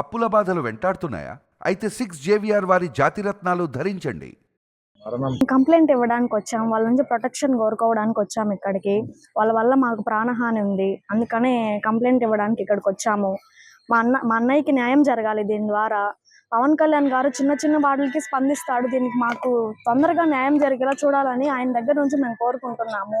అప్పుల బాధలు వెంటాడుతున్నాయా? అయితే సిక్స్ జేవిఆర్ వారి జాతిరత్నాలు ధరించండి. కంప్లైంట్ ఇవ్వడానికి వచ్చాం వాళ్ళ నుంచి ప్రొటెక్షన్ కోరుకోవడానికి వచ్చాము ఇక్కడికి. వాళ్ళ వల్ల మాకు ప్రాణహాని ఉంది అందుకనే కంప్లైంట్ ఇవ్వడానికి ఇక్కడికి వచ్చాము. మా అన్న మా అన్నయ్యకి న్యాయం జరగాలి దీని ద్వారా. పవన్ కళ్యాణ్ గారు చిన్న చిన్న వాటికి స్పందిస్తాడు దీనికి మాకు తొందరగా న్యాయం జరిగేలా చూడాలని ఆయన దగ్గర నుంచి మేము కోరుకుంటున్నాము.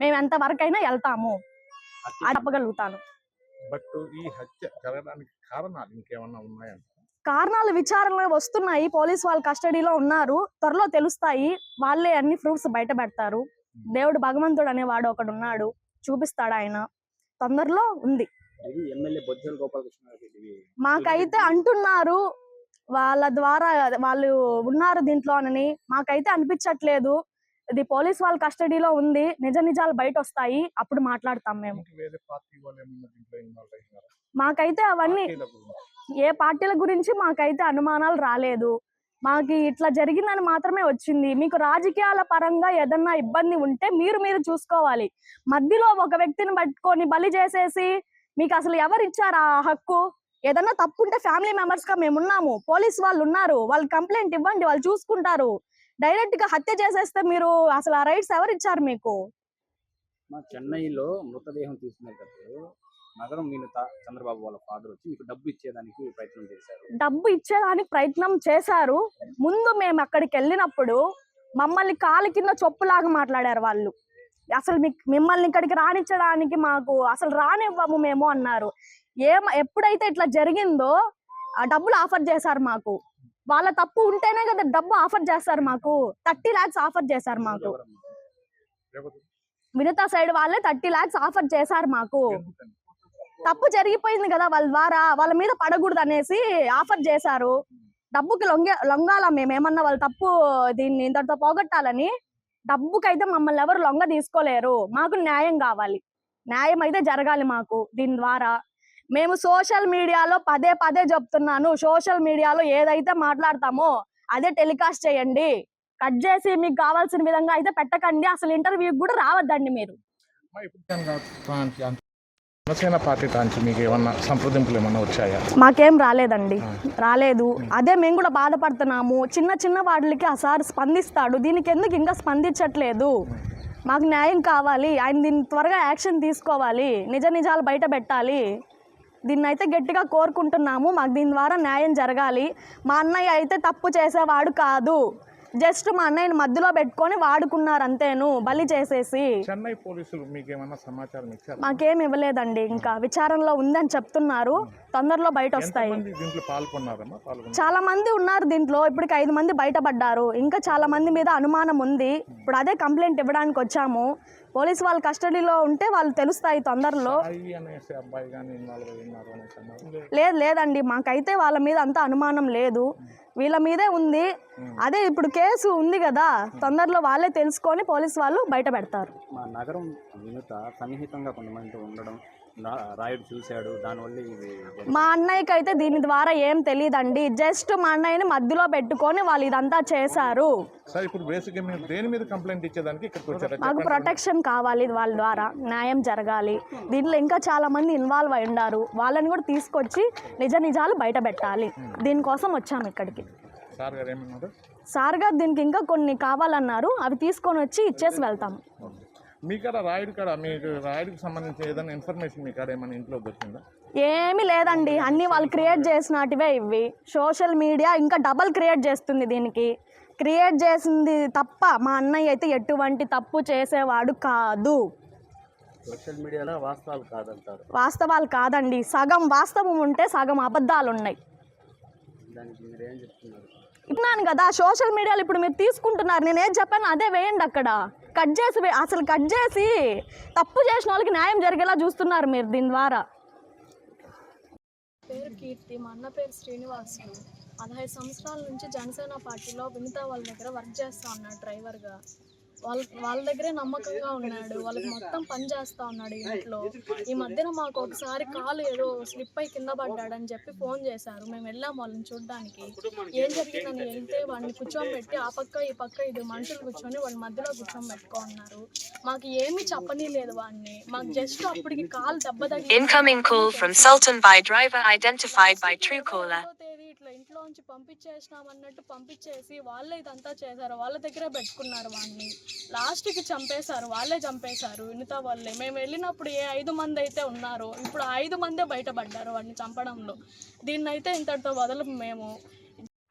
మేము ఎంత వరకైనా వెళ్తాము. అది చెప్పగలుగుతాను. బట్ ఈ హత్య జరగడానికి కారణాలు ఇంకేమన్నా ఉన్నాయంట కారణాలు విచారణ వస్తున్నాయి. పోలీస్ వాళ్ళ కస్టడీలో ఉన్నారు. త్వరలో తెలుస్తాయి. వాళ్ళే అన్ని ప్రూఫ్స్ బయట పెడతారు. దేవుడు భగవంతుడు అనేవాడు ఒకడు ఉన్నాడు. చూపిస్తాడు ఆయన. తొందరలో ఉంది. మాకైతే అంటున్నారు. వాళ్ళ ద్వారా వాళ్ళు ఉన్నారు దీంట్లోనని మాకైతే అనిపించట్లేదు. ఇది పోలీస్ వాళ్ళ కస్టడీలో ఉంది. నిజ నిజాలు బయట వస్తాయి అప్పుడు మాట్లాడతాం మేము. మాకైతే అవన్నీ. ఏ పార్టీల గురించి మాకైతే అనుమానాలు రాలేదు. మాకు ఇట్లా జరిగిందని మాత్రమే వచ్చింది. మీకు రాజకీయాల పరంగా ఏదన్నా ఇబ్బంది ఉంటే మీరు మీరు చూసుకోవాలి. మధ్యలో ఒక వ్యక్తిని పట్టుకొని బలి చేసేసి మీకు అసలు ఎవరు ఇచ్చారు ఆ హక్కు? ఏదన్నా తప్పు ఉంటే ఫ్యామిలీ మెంబర్స్గా మేము ఉన్నాము పోలీస్ వాళ్ళు ఉన్నారు. వాళ్ళు కంప్లైంట్ ఇవ్వండి. వాళ్ళు చూసుకుంటారు. డైరెక్ట్గా హత్య చేసేస్తే మీరు అసలు ఆ రైట్స్ ఎవరు ఇచ్చారు మీకు? మా చెన్నైలో మృతదేహం తీసుకునేటప్పుడు నగరం మీనత చంద్రబాబు వాళ్ళ ఫాదర్ వచ్చి మీకు డబ్బు ఇచ్చేదానికి ప్రయత్నం చేశారు. డబ్బు ఇచ్చేదానికి ప్రయత్నం చేశారు. ముందు మేము అక్కడికి వెళ్ళినప్పుడు మమ్మల్ని కాలు కింద చొప్పులాగా మాట్లాడారు వాళ్ళు. అసలు మీకు మిమ్మల్ని ఇక్కడికి రానిచ్చడానికి మాకు అసలు రానివ్వము మేము అన్నారు. ఏం ఎప్పుడైతే ఇట్లా జరిగిందో ఆ డబ్బులు ఆఫర్ చేశారు మాకు. వాళ్ళ తప్పు ఉంటేనే కదా డబ్బు ఆఫర్ చేస్తారు మాకు. థర్టీ లాక్స్ ఆఫర్ చేశారు మాకు. ఎవరమ్మా? వినతా సైడ్ వాళ్ళే థర్టీ లాక్స్ ఆఫర్ చేశారు మాకు. తప్పు జరిగిపోయింది కదా వాళ్ళ ద్వారా. వాళ్ళ మీద పడకూడదు అనేసి ఆఫర్ చేశారు. డబ్బుకి లొంగే లొంగాల మేమేమన్నా వాళ్ళ తప్పు దీన్ని ఇంతటితో పోగొట్టాలని? డబ్బుకైతే మమ్మల్ని ఎవరు లొంగ తీసుకోలేరు. మాకు న్యాయం కావాలి. న్యాయం అయితే జరగాలి మాకు దీని ద్వారా. మేము సోషల్ మీడియాలో పదే పదే చెప్తున్నాను. సోషల్ మీడియాలో ఏదైతే మాట్లాడతామో అదే టెలికాస్ట్ చేయండి. కట్ చేసి మీకు కావాల్సిన విధంగా అయితే పెట్టకండి. అసలు ఇంటర్వ్యూకి కూడా రావద్దండి మీరు. మా ఇప్పుడు జనగా తాంచి అంత- జనసేన పార్టీ తాంచి మీకు ఏమన్నా సంప్రదింపులు ఏమన్నా వచ్చాయా? మాకేం రాలేదండి. రాలేదు. అదే మేము కూడా బాధపడుతున్నాము. చిన్న చిన్న వాటికి ఆ సార్ స్పందిస్తాడు. దీనికి ఎందుకు ఇంకా స్పందించట్లేదు? మాకు న్యాయం కావాలి. ఆయన దీన్ని త్వరగా యాక్షన్ తీసుకోవాలి. నిజ నిజాలు బయట పెట్టాలి. దీన్ని అయితే గట్టిగా కోరుకుంటున్నాము. మాకు దీని ద్వారా న్యాయం జరగాలి. మా అన్నయ్య అయితే తప్పు చేసేవాడు కాదు. జస్ట్ మా అన్నయ్యని మధ్యలో పెట్టుకొని వాడుకున్నారు అంతేను. బలి చేసేసి. చెన్నై పోలీసులు మీకు ఏమన్నా సమాచారం ఇచ్చారు? మాకేం ఇవ్వలేదండి. ఇంకా విచారణలో ఉందని చెప్తున్నారు. తొందరలో బయట వస్తాయి. దీంట్లో పాల్గొన్నారమ్మా? చాలా మంది ఉన్నారు దీంట్లో. ఇప్పటికి ఐదు మంది బయటపడ్డారు. ఇంకా చాలా మంది మీద అనుమానం ఉంది. ఇప్పుడు అదే కంప్లైంట్ ఇవ్వడానికి వచ్చాము. పోలీస్ వాళ్ళ కస్టడీలో ఉంటే వాళ్ళు తెలుస్తాయి తొందరలో. లేదు లేదండి. మాకైతే వాళ్ళ మీద అంత అనుమానం లేదు. వీళ్ళ మీదే ఉంది. అదే ఇప్పుడు కేసు ఉంది కదా తొందరలో వాళ్ళే తెలుసుకొని పోలీస్ వాళ్ళు బయట పెడతారు. మా నగరం సన్నిహితంగా కొంతమందితో ఉండడం రాయుడు చూశాడు దానివల్ల ఇది. మా అన్నయ్యకి అయితే దీని ద్వారా ఏం తెలియదండి. జస్ట్ మా అన్నయ్యని మధ్యలో పెట్టుకొని వాళ్ళు ఇదంతా చేశారు. సార్ ఇప్పుడు బేసిక్గా మీరు దేని మీద కంప్లైంట్ ఇచ్చేదానికి ఇక్కడికి వచ్చారా? మాకు ప్రొటెక్షన్ కావాలి వాళ్ళ ద్వారా న్యాయం జరగాలి. దీంట్లో ఇంకా చాలా మంది ఇన్వాల్వ్ అయి ఉన్నారు వాళ్ళని కూడా తీసుకొచ్చి నిజ నిజాలు బయట పెట్టాలి. దీనికోసం వచ్చాము ఇక్కడికి. సార్ గారు ఏమన్నారు? సార్ గారు దీనికి ఇంకా కొన్ని కావాలన్నారు. అవి తీసుకొని వచ్చి ఇచ్చేసి వెళ్తాం. ఓకే. మీ కాడ రాయుడు కాడ మీకు రాయుడికి సంబంధించి ఏదైనా ఇన్ఫర్మేషన్ మీ కాడ ఏమైనా ఇంట్లో దొరికిందా? ఏమీ లేదండి. అన్నీ వాళ్ళు క్రియేట్ చేసినటివే ఇవి. సోషల్ మీడియా ఇంకా డబల్ క్రియేట్ చేస్తుంది దీనికి. క్రియేట్ చేసింది తప్ప మా అన్నయ్య అయితే ఎటువంటి తప్పు చేసేవాడు కాదు. సోషల్ మీడియాలో వాస్తవాలు కాదంటారు. వాస్తవాలు కాదండి. సగం వాస్తవం ఉంటే సగం అబద్ధాలు ఉన్నాయి. దానికి మీరు ఏం చెప్తున్నారు? ఇన్నాను కదా సోషల్ మీడియాలో ఇప్పుడు మీరు తీసుకుంటున్నారు. నేను ఏం చెప్పాను అదే వేయండి అక్కడ. కట్ చేసి అసలు కట్ చేసి తప్పు చేసిన వాళ్ళకి న్యాయం జరిగేలా చూస్తున్నారు మీరు దీని ద్వారా. పేరు కీర్తి మా అన్న పేరు శ్రీనివాసులు పదహైదు సంవత్సరాల నుంచి జనసేన పార్టీలో వినితా వాళ్ళ దగ్గర వర్క్ చేస్తా ఉన్నాడు డ్రైవర్గా. వాళ్ళ వాళ్ళ దగ్గరే నమ్మకంగా ఉన్నాడు. వాళ్ళకి మొత్తం పని చేస్తా ఉన్నాడు ఇంట్లో. ఈ మధ్యన మాకు ఒకసారి కాలు ఏదో స్లిప్ అయి కింద పడ్డాడని చెప్పి ఫోన్ చేశారు. మేము వెళ్ళాం వాళ్ళని చూడడానికి. ఏం జరిగిందని వెళ్తే వాడిని కూర్చోబెట్టి ఆ పక్క ఈ పక్క ఇది మనుషులు కూర్చొని వాళ్ళ మధ్యలో కూర్చొని పెట్టుకున్నారు మాకు ఏమీ చెప్పనీలేదు వాడిని. మాకు జస్ట్ అప్పటికి కాలు దెబ్బ తగిలి నుంచి పంపించేసినాం అన్నట్టు పంపించేసి వాళ్ళే ఇదంతా చేశారు. వాళ్ళ దగ్గర పెట్టుకున్నారు వాడిని లాస్ట్కి చంపేశారు. వాళ్ళే చంపేశారు. వినిత వాళ్ళే. మేము వెళ్ళినప్పుడు ఏ ఐదు మంది అయితే ఉన్నారో ఇప్పుడు ఐదు మందే బయటపడ్డారు వాడిని చంపడంలో. దీన్ని అయితే ఇంతటితో వదలం మేము.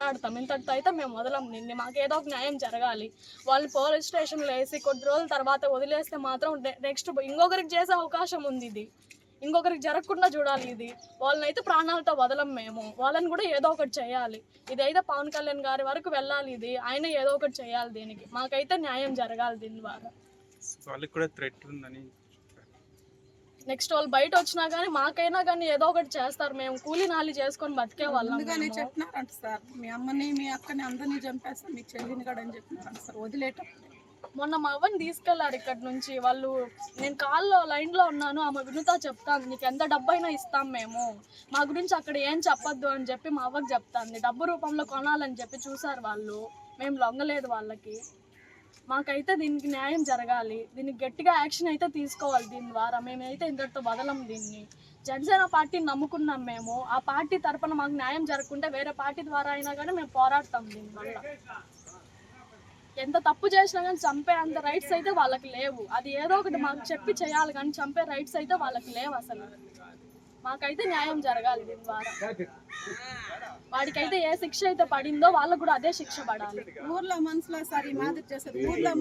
ఆడతాం ఇంతటితో అయితే మేము వదలం. నిన్ను మాకు ఏదో ఒక న్యాయం జరగాలి. వాళ్ళు పోలీస్ స్టేషన్లో వేసి కొద్ది రోజుల తర్వాత వదిలేస్తే మాత్రం నెక్స్ట్ ఇంకొకరికి చేసే అవకాశం ఉంది ఇది. ఇంకొకరికి జరగకుండా చూడాలి ఇది. వాళ్ళని అయితే ప్రాణాలతో వదలం మేము. వాళ్ళని కూడా ఏదో ఒకటి చేయాలి. ఇదైతే పవన్ కళ్యాణ్ గారి వరకు వెళ్ళాలి ఇది. ఆయన ఏదో ఒకటి చేయాలి దీనికి. మాకైతే న్యాయం జరగాలి దీని ద్వారా. వాళ్ళకి కూడా థ్రెట్ ఉందని నెక్స్ట్ వాళ్ళు బయట వచ్చినా కానీ మాకైనా కానీ ఏదో ఒకటి చేస్తారు. మేము కూలీ నాలి చేసుకొని బతికే వాళ్ళం. చెప్పినారంట సార్. మీ అమ్మని మీ అక్కని అందరినీ చంపేస్తాం. మీ చెల్లిని కూడా అని చెప్పినారంట సార్. వదిలేటప్పుడు. మొన్న మా అవ్వని తీసుకెళ్ళారు ఇక్కడ నుంచి. వాళ్ళు నేను కాల్లో లైన్లో ఉన్నాను. ఆమె వినుతా చెప్తాను నీకు ఎంత డబ్బు అయినా ఇస్తాం మేము. మా గురించి అక్కడ ఏం చెప్పొద్దు అని చెప్పి మా అవ్వకి చెప్తాంది. డబ్బు రూపంలో కొనాలని చెప్పి చూసారు వాళ్ళు. మేము లొంగలేదు వాళ్ళకి. మాకైతే దీనికి న్యాయం జరగాలి. దీనికి గట్టిగా యాక్షన్ అయితే తీసుకోవాలి దీని ద్వారా. మేమైతే ఇంతటితో వదలం దీన్ని. జనసేన పార్టీని నమ్ముకున్నాం మేము. ఆ పార్టీ తరపున మాకు న్యాయం జరగకుంటే వేరే పార్టీ ద్వారా అయినా కానీ మేము పోరాడతాం దీనివల్ల ఎంత తప్పు చేసినా కానీ చంపే అంత రైట్స్ అయితే వాళ్ళకి లేవు. అది ఏదో ఒకటి మాకు చెప్పి చేయాలి కానీ చంపే రైట్స్ అయితే వాళ్ళకి లేవు అసలు. మాకైతే న్యాయం జరగాలి దీని ద్వారా. వాడికైతే ఏ శిక్ష అయితే పడిందో వాళ్ళకు కూడా అదే శిక్ష పడాలి. ఊర్లో మనుషులు సార్ ఈ మాదిరి చేస్తారు. ఊర్లో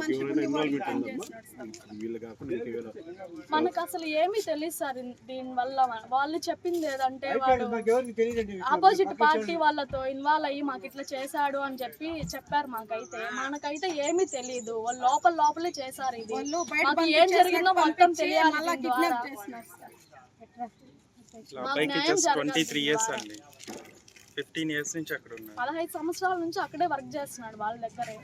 మనకు అసలు ఏమీ తెలియదు సార్ దీని వల్ల వాళ్ళు చెప్పింది ఏదంటే వాడు ఆపోజిట్ పార్టీ వాళ్ళతో ఇన్వాల్వ్ అయ్యి మాకు ఇట్లా చేశాడు అని చెప్పి చెప్పారు మాకైతే. మనకైతే ఏమీ తెలియదు వాళ్ళు లోపల లోపలే చేశారు ఇది. మాకు ఏం జరిగిందో మొత్తం తెలియాలి అబ్బాయికి న్యాయం జస్ట్ జరగాలి. ట్వంటీ త్రీ ఇయర్స్ ద్వారా. అండి. ఫిఫ్టీన్ ఇయర్స్ నుంచి అక్కడ ఉన్నారు పదహైదు సంవత్సరాల నుంచి అక్కడే వర్క్ చేస్తున్నాడు వాళ్ళ దగ్గరే.